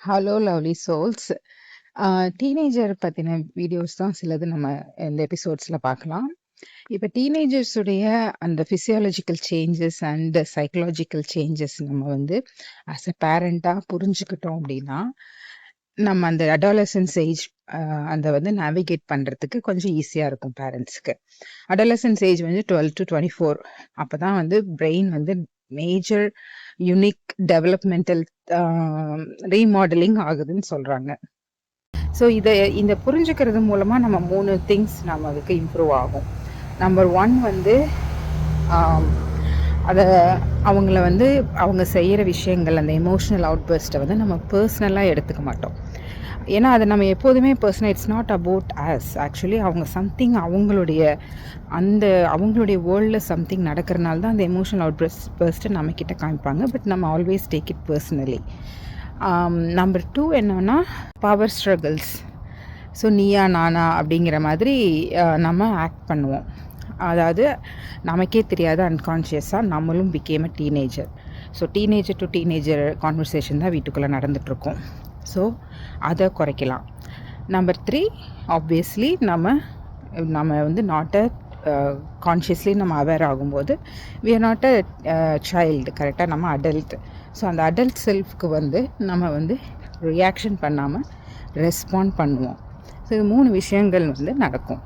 Hello lovely souls teenager பற்றின videos தான் சிலது நம்ம இந்த எபிசோட்ஸில் பார்க்கலாம் இப்போ டீனேஜர்ஸுடைய அந்த physiological changes and psychological changes நம்ம வந்து ஆஸ் அ பேரண்ட்டாக புரிஞ்சுக்கிட்டோம் அப்படின்னா நம்ம அந்த அடாலசன்ஸ் ஏஜ் அந்த வந்து நேவிகேட் பண்ணுறதுக்கு கொஞ்சம் ஈஸியாக இருக்கும் பேரண்ட்ஸ்க்கு அடாலசன்ஸ் ஏஜ் வந்து டுவெல் டு டுவெண்ட்டி ஃபோர் அப்போ தான் வந்து பிரெயின் வந்து மேஜர் யுனிக் டெவலப்மெண்டல் ரீமாடலிங் ஆகுதுன்னு சொல்கிறாங்க ஸோ இதை இந்த புரிஞ்சுக்கிறது மூலமாக நம்ம மூணு திங்ஸ் நம்ம அதுக்கு இம்ப்ரூவ் ஆகும். நம்பர் ஒன் வந்து அதை அவங்கள வந்து அவங்க செய்கிற விஷயங்கள் அந்த எமோஷ்னல் அவுட்பர்ஸ்ட்டை வந்து நம்ம பர்சனலாக எடுத்துக்க மாட்டோம். ஏன்னா அதை நம்ம எப்போதுமே personal it's not about us actually அவங்க சம்திங் அவங்களுடைய அந்த அவங்களுடைய வேர்ல்டில் சம்திங் நடக்கிறனால தான் அந்த எமோஷனல் அவுட் பர்ஸ் பர்ஸ்ட்டை நம்மக்கிட்ட காமிப்பாங்க. பட் நம்ம always take it personally number two என்னன்னா பவர் ஸ்ட்ரகிள்ஸ் ஸோ நீயா நானா அப்படிங்கிற மாதிரி நம்ம ஆக்ட் பண்ணுவோம். அதாவது நமக்கே தெரியாத அன்கான்ஷியஸாக நம்மளும் become a teenager so teenager to teenager conversation தான் வீட்டுக்குள்ளே நடந்துகிட்ருக்கோம் ஸோ அதை குறைக்கலாம். நம்பர் த்ரீ ஆப்வியஸ்லி நம்ம நம்ம வந்து நாட் அ கான்ஷியஸ்லி நம்ம அவேர் ஆகும்போது we are not a child கரெக்டாக நம்ம அடல்ட் ஸோ அந்த அடல்ட் செல்ஃப்க்கு வந்து நம்ம வந்து ரியாக்ஷன் பண்ணாமல் ரெஸ்பாண்ட் பண்ணுவோம். ஸோ இது மூணு விஷயங்கள் வந்து நடக்கும்.